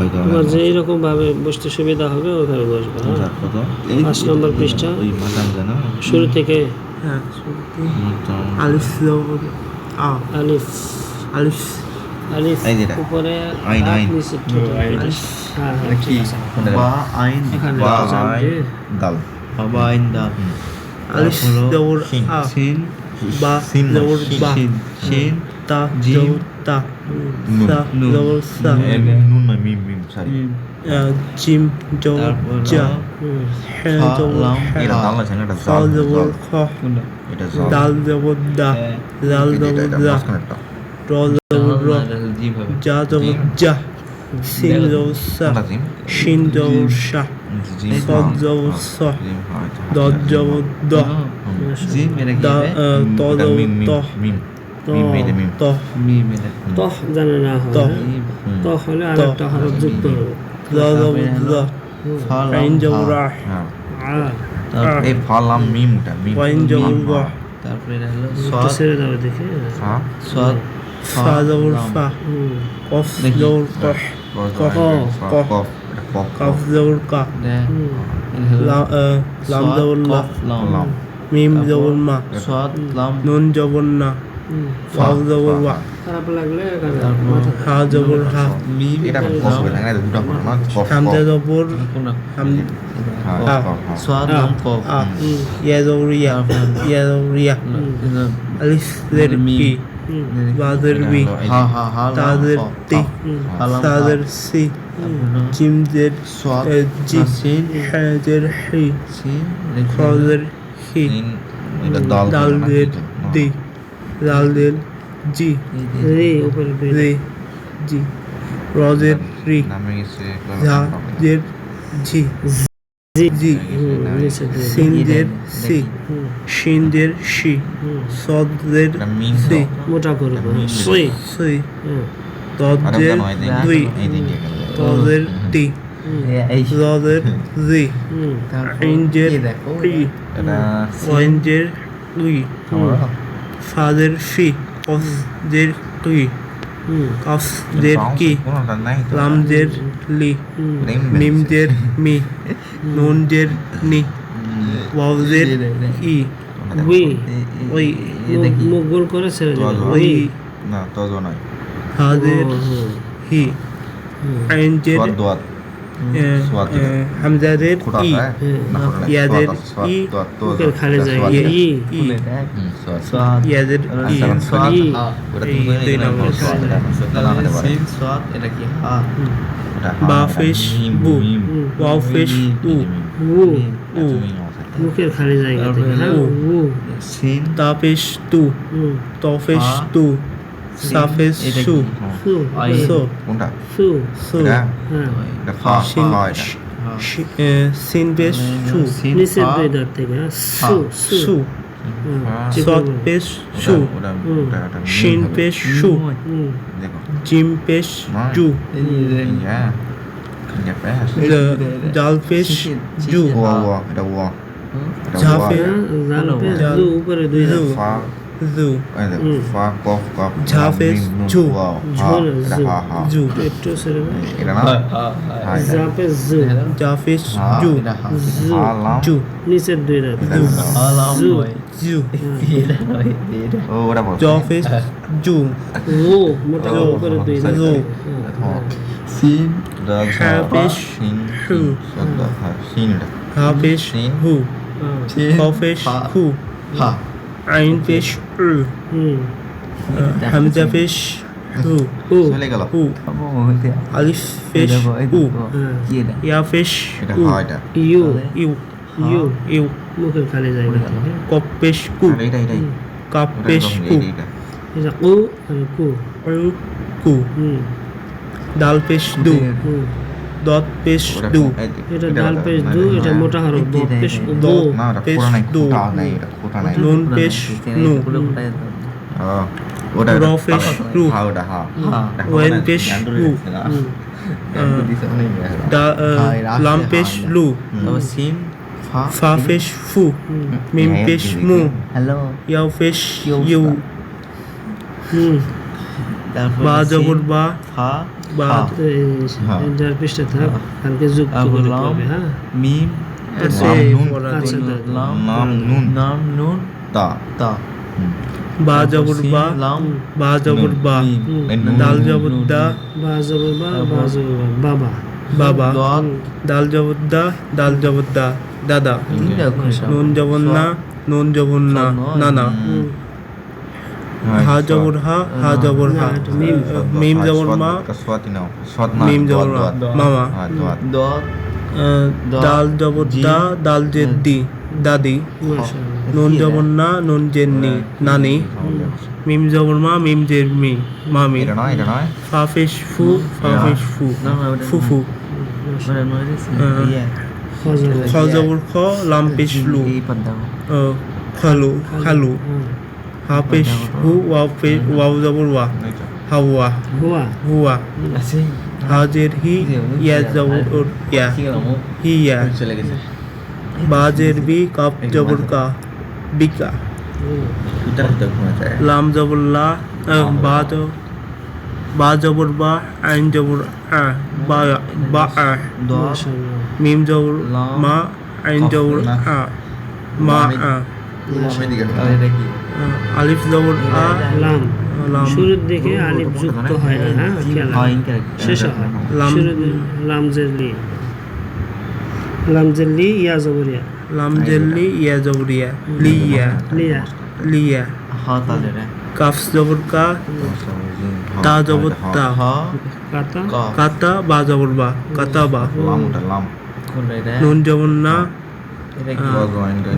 হয়তো তোমার যে এইরকম ভাবে বসতে সুবিধা হবে ওইভাবে বসবে হ্যাঁ? কত। পাঁচ নম্বর পৃষ্ঠা। ওই মাদাম জানো? শুরু থেকে? হ্যাঁ আলিফ আলিফ। আলিফ। আলিফ উপরে আইন, আইন। আলিফ। হ্যাঁ বা আইন। বা জান দাল বা আইন দাল আলিফ সিন বা সিন না, বা। সিন সিন তা জিম। তা সা। জবর সা নুন নয় মিম মিম সরি জিম জবর হুম। হ্যাঁ জবর এটা দাল না ছেলে এটা জাল জবর। খ? এটা জাল দাল জবর দা। জাল জবর দা। র জবর র যা জবর যা সিন জবর সা? শিন জবর জিম, সদ জবর স দদ জবর দ ত জবর ত তহ জানে না হয়। হলে আর একটা হরফ যুক্ত হবে আইন তারপর- এই ফালাম মিম। হলো একটু ছেড়ে দাও দেখে। হ্যাঁ। সদ ফা জবর ফা কফ। জবর কফ কফ, কফ, কফ। জবর কা। লাম সদ, জবর লা। মিম জবর মা। সদ লাম। নুন জবর না হুম। জবর ওয়া খারাপ লাগলে হা জবর হা মিম এটা কফ না, এটা দুটো না, হামজা জবর? হাম হ্যাঁ, কফ, হ্যাঁ। ইয়া জবর ইয়া ইয়া জবর ইয়া আলিফ জের মিম। বাদের বি। হলো এই যে- হা হা হা লাম তাদের তি তাদের সি। তারপর হলো জিম জের সদ আহ, জি সিন হ্যাঁ হি সিন হি তিন, এটা দাল দাল ছিল না, জের কি তো? দি দাল জের জি রে উপরে রে। রে জি র জের রি নামে গেছে ঝা জের জি। জি হুম, নিচে দিয়ে। সিন জের সি হুম। শিন হুম। সদ জের এটা মিম সি মোটা করব মিম। সুই সি হুম। তদ আরে জের জানো, এই দিন দুই। তদের তি হুম। জি হুম। আইন জের এই ফাদের ফি কফ জের তুই হুম। কাফ জের কি কোনোটা নাই তো। লাম জের লি হুম। লিম মিম বেশি। জের মি নুন জের নি ওয়াও জের ই উই ওই মুখ মুখ গোল করে ছেড়ে ওই না তজ নাই হাদের হুম। হি হুম। আইন জের সোয়াদ দোয়াত সোয়াদ আহ, হামজা জের ই হয় ইয়াদের ই, মুখের খালি ইয়ে, ইয়াদের ই ই। হা ওটা এই তুমি দুই নম্বর বলো, সোয়াদ এটা না, সোয়াদ এটা না, সিন সদ এটা কি হা বা ফিশ বু ওয়াও ফিশ উ উ উ মুখের খালি জায়গা থেকে হ্যাঁ উ। উ সিন তা তু হুম। ত তু সা সু। সু কোনটা? সু সু এটা হ্যাঁ। এটা ফা শিন ফা এটা। হা শি- এ, সিন পেশ সু সিন নিচের দুই দাঁত থেকে সু সু সু হুম। ঠিক সৎ বলব। পেশ সু শিন। পেশ সু জিম পেশ। জু পেশ জ- জাল পেশ জু জাল হ্যালো। পে জাল। জু উপরে দুই দাঁত জু। ফা জু এই দেখো, হুম। ফা কফ কফ ঝা লাম, ফেস, মিম, নুন, ঝু। ওয়া, হা, ঝু না, এটা ঝু। হা, হা। জু একটু ছেড়ে এটা না এটা। জা পে জু জা জু জু জু নিচের দুই দাঁত জু। জু। জু ও, বল। জ জু ও মোটা জু। দুই। সিন হা। হা হু হা হু হা আইন পেশ হামজা পেশ হু উ চলে গেল। হু আবো আলিফ পেশ এটা? ইয়া পেশ হা। ইউ। ইউ ইউ ইউ। মুখের খালি জায়গা কপ পেশ কু। কাপ পেশ কু এটা কু আর কু। কু। ডাল পেশ দু। দত পেশ দু। এটা ডাল পেশ দু এটা মোটা হারফ দ পেশ দু। পেশ দু। খোঁটা নাই, এটা খোঁটা নাই। নুন পেশ নু। ওটা- র পেশ রু। হা, ওটা হা। ওয়েন পেশ আসলে লাম পেশ লু সিন ফা ফা পেশ ফু। মিম হ্যাঁ, পেশ। মু হ্যালো। ইয়াও পেশ ইউ। বা জবর বা ফা বা ফা হ্যাঁ। যার পৃষ্ঠে থাক কালকে যুক্ত তারপর করে লাম করবে হ্যাঁ। মিম লাম, নুন। আচ্ছা। লাম নাম নুন। তা। তা। বা জবর বা লাম বা জবর বা দাল জবর দা বা জবর বা বা জবর বাবা। বাবা। দাল জবর দা দাল জবর দা দাদা। নুন জবর না নুন জবর না। হ্যাঁ, হা। জবর হা হা জবর হা। মিম। মিম হ্যাঁ, জবর মা। মিম জবর। মামা। হ্যাঁ। দত দা, দাল জবর দা দাল জেদ্দি দাদি। মাশাআল্লাহ। নুন জবর না নুন জেন্নি নানি। মিম জবর মা মিম জের মি মামি। ফু ফাফিস ফু না, না, ফুফু খ জবর খ লাম পেশ লু খালু খালু। হা পেশ হু ওয়াও পে ওয়াও জবর ওয়া এইটা। হাওয়া হুয়া হুয়া আছে হাজের হি ইয়া জবর ওর ইয়া ঠিক আছে হিয়া চলে গেছে বাজের বি কাপ জবর কা বিকা এটা তো ঘুমে যায়। লাম জবর লা আহ, বা জ বা আলিফ জবর আ লাম। লাম। শুরুর দিকে আলিফ যুক্ত হয় না হ্যাঁ? হ্যাঁ শেষ হয় লাম- দিকে লাম জেরলি ইয়া জবরিয়া। লাম জেল্লি ইয়া জবরিয়া। লিয়া। লিয়া। লিয়া। কাফ জবর কা তা জবর তা। কাতা। কাতা বা জবর বা। কাতা বা। লাম ওটা লাম। কোন রে নুন জবর না। এটা কি?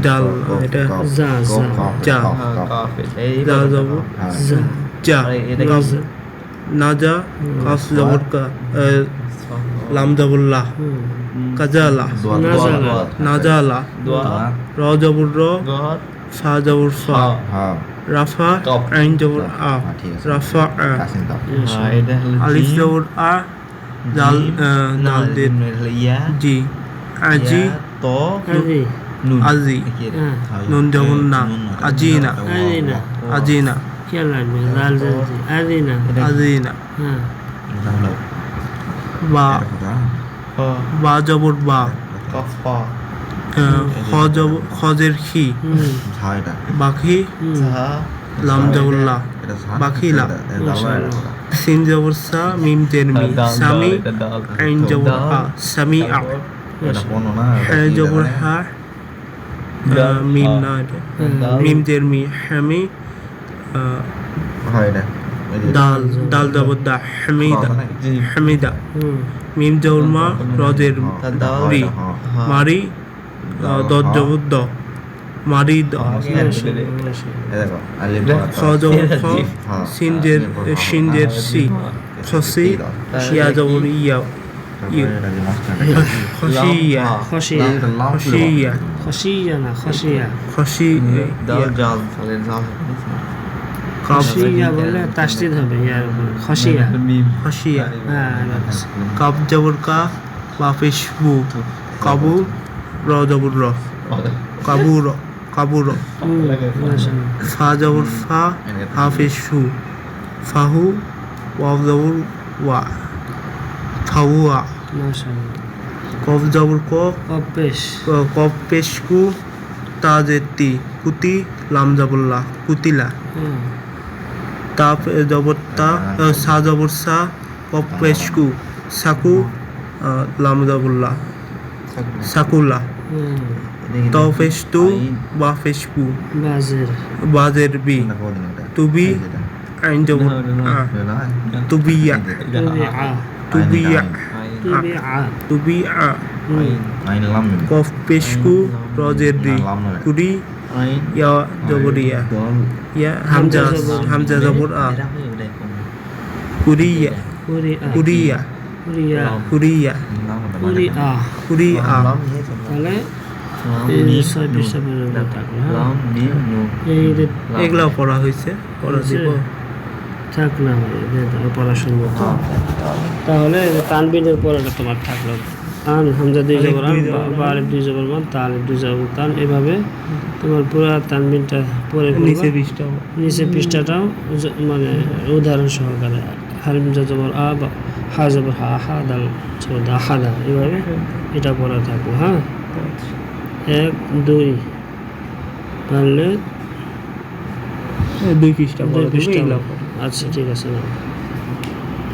ডাল, এটা যা, যা। যা। যা হ্যাঁ। যা নাজা কাফ জবর কা লাম জবর লা কাজালা নাজালা। নাজালা র জবর র ফা জবর ফা হ্যাঁ, রাফা আইন জবর আ। রাফা আ আলিফ জবর আ জাল জিম, আহ, না জাল দে এটা হলো ইয়া জি আজি তো আজি নুন আজি কি রে? নুন জবর না জেরলি আজিনা আজিনা হ্যাঁ এটা হলো বা বা জবর বা খজের খি। বাকি লাম জবর লা এটা ঝা। বাকিলা। সিন জবর সা মিম তের মি দাল, সামি। আইন জবর আ সামি আ না, হ্যাঁ জবর হা মিম না এটা মিম তের মি হামি আহ, হয় জবর দা হামিদা? জিম, হামিদা মিম জবর মা রজের রি। মারি দত জবর দ মারি দ খ জবর খ সিনজের। সিনজের সি খসি শিয়া জবর ইয়া তারপরে এটা যে মাঝখানে। খসিয়া লাম, হা। খসিয়া এটা লাম ছিল। খসিয়া খসিয়া না খসিয়া খসি দাল জাল তাহলে জাল কাপ খসিয়া বলে তাসদিদ হবে ইয়ার উপরে খসিয়া খসিয়া হ্যাঁ কাপ জবর কা বাফেশ বু কাবু র জবর র কাবু কাবু র ফা জবর ফা হাফেশ ফু ফাহু ওয়াও জবর ওয়া মাশাআল্লাহ। কফ জবর ক অপেশ ক- কফ পেশ। কু তা জেতি কুতি লাম জবল্লা কুতিলা। তা জবর তা সা জবর সা কফ পেশ কু সাকু লাম জবল্লা সাকুলা হুম। ত পেশ তু বা পেশ কু বাজের বি? তুবি। আইন জবর নয়? তুবিয়া তুবিয়া আইন, লাম কফ পেশ কু রজের। কুরি আইন ইয়া জবরিয়া ইয়া হামজা হামজা জবর। আ কুরিয়া কুরিয়া কুরিয়া কুরিয়া লাম ওটা কুরি আ কুরি আ লাম তো তাহলে এগুলা পড়া হয়েছে পড়া দিব থাক না হয় পড়াশোনা তাহলে তানবিনের পড়াটা তোমার থাকল। আন হামজা দুই জবর বা- আলিফ দুই জবর বান তা দুই জবর তান। এভাবে তোমার পুরো তানবিনটা পরে নিচে বিশটা নিচে পৃষ্ঠাটাও মানে উদাহরণ সহকারে। হারমিজা জবর আ বা হা জবর হা হা দাল দা হা দা এভাবে এটা পড়া থাকব হ্যাঁ? এক দুই পারলে দুই পৃষ্ঠা দুই পৃষ্ঠা পড়ো। আচ্ছা ঠিক আছে।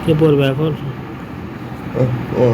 কে পড়বে এখন? ও